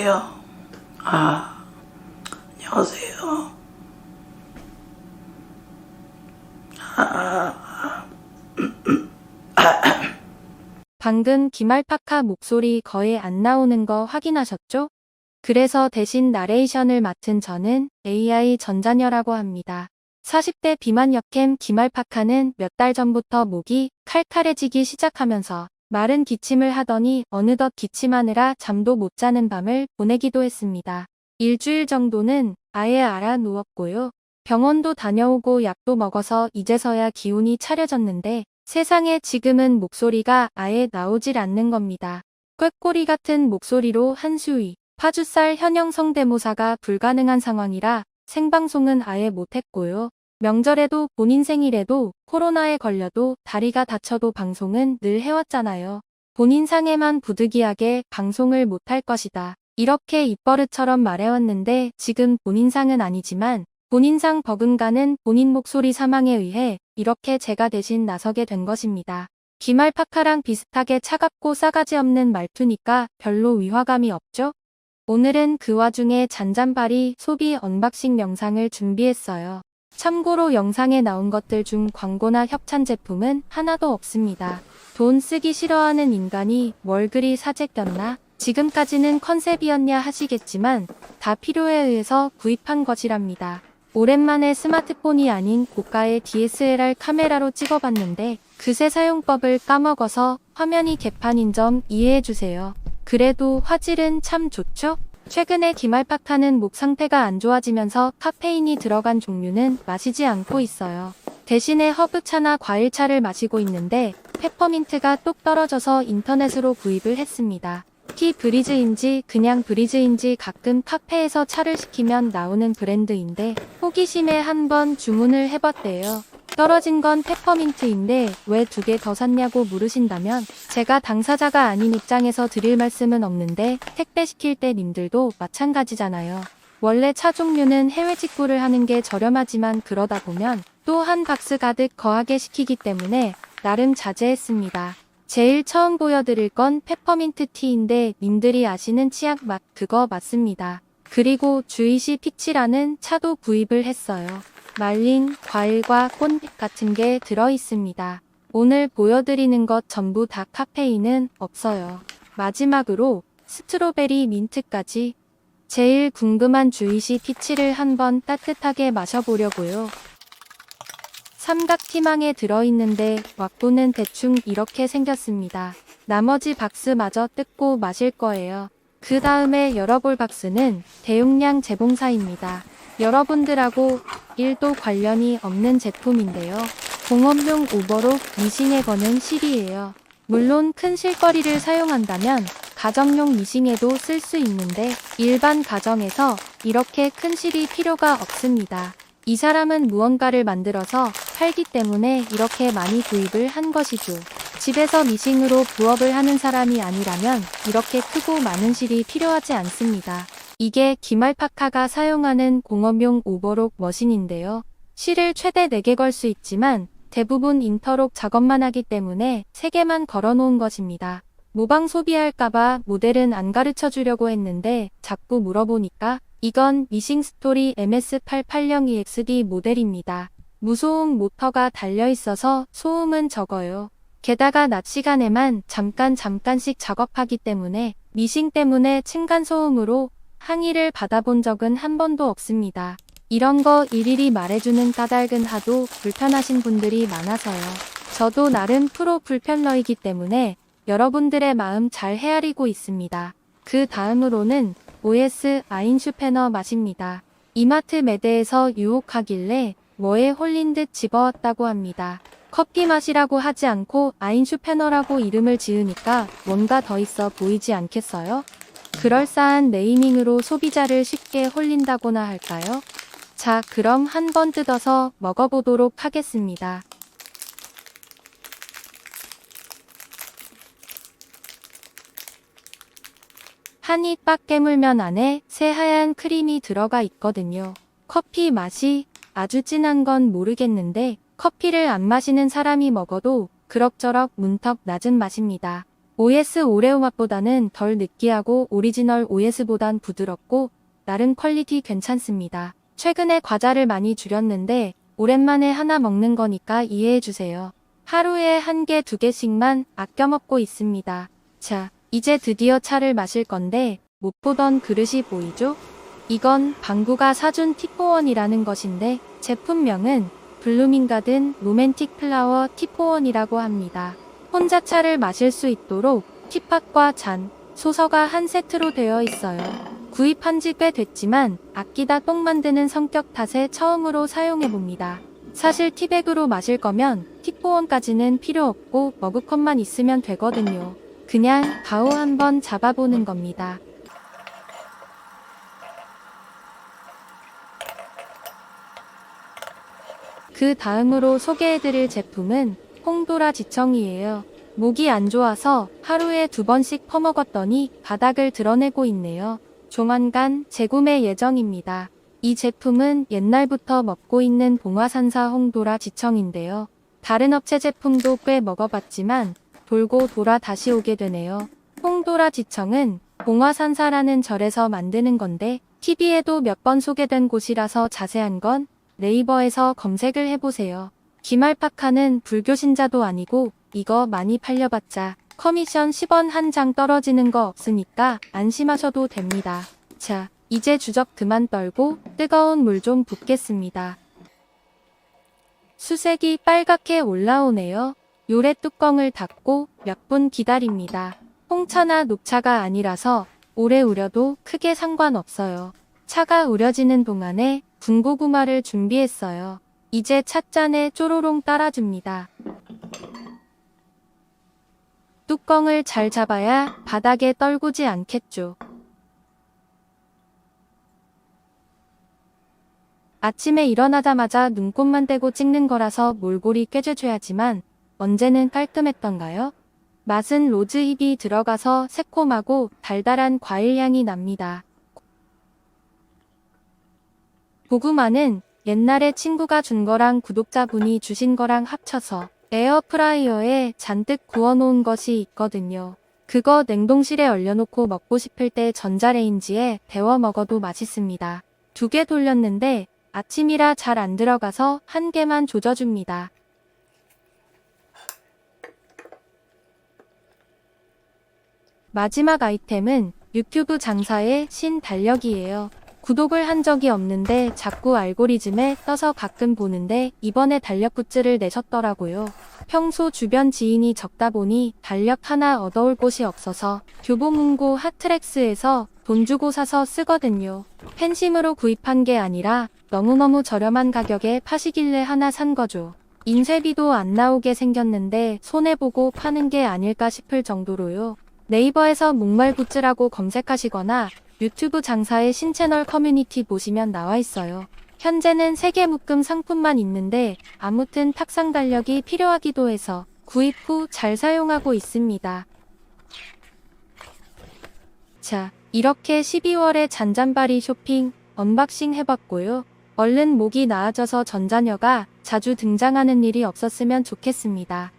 안녕하세요. 아, 안녕하세요. 방금 기말파카 목소리 거의 안 나오는 거 확인하셨죠? 그래서 대신 나레이션을 맡은 저는 AI 전자녀라고 합니다. 40대 비만 역캠 기말파카는 몇 달 전부터 목이 칼칼해지기 시작하면서 마른 기침을 하더니 어느덧 기침하느라 잠도 못 자는 밤을 보내기도 했습니다. 일주일 정도는 아예 알아 누웠고요. 병원도 다녀오고 약도 먹어서 이제서야 기운이 차려졌는데 세상에 지금은 목소리가 아예 나오질 않는 겁니다. 꾀꼬리 같은 목소리로 한수위, 파주살 현영 성대모사가 불가능한 상황이라 생방송은 아예 못했고요. 명절에도 본인 생일에도 코로나에 걸려도 다리가 다쳐도 방송은 늘 해왔잖아요. 본인 상에만 부득이하게 방송을 못할 것이다. 이렇게 입버릇처럼 말해왔는데 지금 본인 상은 아니지만 본인 상 버금가는 본인 목소리 사망에 의해 이렇게 제가 대신 나서게 된 것입니다. 기말 파카랑 비슷하게 차갑고 싸가지 없는 말투니까 별로 위화감이 없죠? 오늘은 그 와중에 잔잔바리 소비 언박싱 영상을 준비했어요. 참고로 영상에 나온 것들 중 광고나 협찬 제품은 하나도 없습니다. 돈 쓰기 싫어하는 인간이 뭘 그리 사재꼈나? 지금까지는 컨셉이었냐 하시겠지만 다 필요에 의해서 구입한 것이랍니다. 오랜만에 스마트폰이 아닌 고가의 DSLR 카메라로 찍어봤는데 그새 사용법을 까먹어서 화면이 개판인 점 이해해주세요. 그래도 화질은 참 좋죠? 최근에 기말파카는 목 상태가 안 좋아지면서 카페인이 들어간 종류는 마시지 않고 있어요. 대신에 허브차나 과일차를 마시고 있는데 페퍼민트가 똑 떨어져서 인터넷으로 구입을 했습니다. 티 브리즈인지 그냥 브리즈인지 가끔 카페에서 차를 시키면 나오는 브랜드인데 호기심에 한번 주문을 해봤대요. 떨어진 건 페퍼민트인데 왜 두 개 더 샀냐고 물으신다면 제가 당사자가 아닌 입장에서 드릴 말씀은 없는데 택배 시킬 때 님들도 마찬가지잖아요. 원래 차 종류는 해외 직구를 하는 게 저렴하지만 그러다 보면 또 한 박스 가득 거하게 시키기 때문에 나름 자제했습니다. 제일 처음 보여드릴 건 페퍼민트 티인데 님들이 아시는 치약 맛 그거 맞습니다. 그리고 주이시 피치라는 차도 구입을 했어요. 말린 과일과 꽃 같은 게 들어 있습니다. 오늘 보여드리는 것 전부 다 카페인은 없어요. 마지막으로 스트로베리 민트까지 제일 궁금한 주이시 피치를 한번 따뜻하게 마셔보려고요. 삼각티망에 들어있는데 왁구는 대충 이렇게 생겼습니다. 나머지 박스마저 뜯고 마실 거예요. 그 다음에 열어볼 박스는 대용량 재봉사입니다. 여러분들하고 1도 관련이 없는 제품인데요. 공업용 오버록 미싱에 거는 실이에요. 물론 큰 실거리를 사용한다면 가정용 미싱에도 쓸 수 있는데 일반 가정에서 이렇게 큰 실이 필요가 없습니다. 이 사람은 무언가를 만들어서 팔기 때문에 이렇게 많이 구입을 한 것이죠. 집에서 미싱으로 부업을 하는 사람이 아니라면 이렇게 크고 많은 실이 필요하지 않습니다. 이게 기말파카가 사용하는 공업용 오버록 머신인데요. 실을 최대 4개 걸 수 있지만 대부분 인터록 작업만 하기 때문에 3개만 걸어 놓은 것입니다. 모방 소비할까봐 모델은 안 가르쳐 주려고 했는데 자꾸 물어보니까 이건 미싱 스토리 MS880EXD 모델입니다. 무소음 모터가 달려 있어서 소음은 적어요. 게다가 낮 시간에만 잠깐 잠깐씩 작업하기 때문에 미싱 때문에 층간 소음으로 항의를 받아본 적은 한 번도 없습니다. 이런 거 일일이 말해주는 까닭은 하도 불편하신 분들이 많아서요. 저도 나름 프로 불편러이기 때문에 여러분들의 마음 잘 헤아리고 있습니다. 그 다음으로는 OS 아인슈페너 맛입니다. 이마트 매대에서 유혹하길래 뭐에 홀린 듯 집어왔다고 합니다. 커피 맛이라고 하지 않고 아인슈페너라고 이름을 지으니까 뭔가 더 있어 보이지 않겠어요? 그럴싸한 네이밍으로 소비자를 쉽게 홀린다고나 할까요? 자, 그럼 한번 뜯어서 먹어보도록 하겠습니다. 한입 빡 깨물면 안에 새하얀 크림이 들어가 있거든요. 커피 맛이 아주 진한 건 모르겠는데 커피를 안 마시는 사람이 먹어도 그럭저럭 문턱 낮은 맛입니다. OS 오레오 맛보다는 덜 느끼하고 오리지널 OS보단 부드럽고 나름 퀄리티 괜찮습니다. 최근에 과자를 많이 줄였는데 오랜만에 하나 먹는 거니까 이해해주세요. 하루에 한 개, 두 개씩만 아껴 먹고 있습니다. 자, 이제 드디어 차를 마실 건데 못 보던 그릇이 보이죠? 이건 방구가 사준 티포원이라는 것인데 제품명은 블루밍가든 로맨틱 플라워 티포원이라고 합니다. 혼자 차를 마실 수 있도록 티팟과 잔, 소서가 한 세트로 되어 있어요. 구입한 지 꽤 됐지만 아끼다 똥 만드는 성격 탓에 처음으로 사용해봅니다. 사실 티백으로 마실 거면 티포원까지는 필요 없고 머그컵만 있으면 되거든요. 그냥 가오 한번 잡아보는 겁니다. 그 다음으로 소개해드릴 제품은 홍도라 지청이에요. 목이 안 좋아서 하루에 두 번씩 퍼먹었더니 바닥을 드러내고 있네요. 조만간 재구매 예정입니다. 이 제품은 옛날부터 먹고 있는 봉화산사 홍도라 지청인데요. 다른 업체 제품도 꽤 먹어봤지만 돌고 돌아 다시 오게 되네요. 홍도라 지청은 봉화산사라는 절에서 만드는 건데 TV에도 몇 번 소개된 곳이라서 자세한 건 네이버에서 검색을 해보세요. 기말파카는 불교 신자도 아니고 이거 많이 팔려봤자 커미션 10원 한 장 떨어지는 거 없으니까 안심하셔도 됩니다. 자, 이제 주적 그만 떨고 뜨거운 물 좀 붓겠습니다. 수색이 빨갛게 올라오네요. 요래 뚜껑을 닫고 몇 분 기다립니다. 홍차나 녹차가 아니라서 오래 우려도 크게 상관없어요. 차가 우려지는 동안에 군고구마를 준비했어요. 이제 찻잔에 쪼로롱 따라줍니다. 뚜껑을 잘 잡아야 바닥에 떨구지 않겠죠. 아침에 일어나자마자 눈곱만 떼고 찍는 거라서 몰골이 꿰져줘야지만 언제는 깔끔했던가요? 맛은 로즈잎이 들어가서 새콤하고 달달한 과일 향이 납니다. 고구마는 옛날에 친구가 준 거랑 구독자분이 주신 거랑 합쳐서 에어프라이어에 잔뜩 구워놓은 것이 있거든요. 그거 냉동실에 얼려놓고 먹고 싶을 때 전자레인지에 데워 먹어도 맛있습니다. 두 개 돌렸는데 아침이라 잘 안 들어가서 한 개만 조져줍니다. 마지막 아이템은 유튜브 장사의 신 달력이에요. 구독을 한 적이 없는데 자꾸 알고리즘에 떠서 가끔 보는데 이번에 달력 굿즈를 내셨더라고요. 평소 주변 지인이 적다 보니 달력 하나 얻어올 곳이 없어서 교보문고 핫트랙스에서 돈 주고 사서 쓰거든요. 팬심으로 구입한 게 아니라 너무너무 저렴한 가격에 파시길래 하나 산 거죠. 인쇄비도 안 나오게 생겼는데 손해보고 파는 게 아닐까 싶을 정도로요. 네이버에서 목말 굿즈라고 검색하시거나 유튜브 장사의 신채널 커뮤니티 보시면 나와 있어요. 현재는 3개 묶음 상품만 있는데 아무튼 탁상 달력이 필요하기도 해서 구입 후 잘 사용하고 있습니다. 자, 이렇게 12월에 잔잔바리 쇼핑 언박싱 해봤고요. 얼른 목이 나아져서 전자녀가 자주 등장하는 일이 없었으면 좋겠습니다.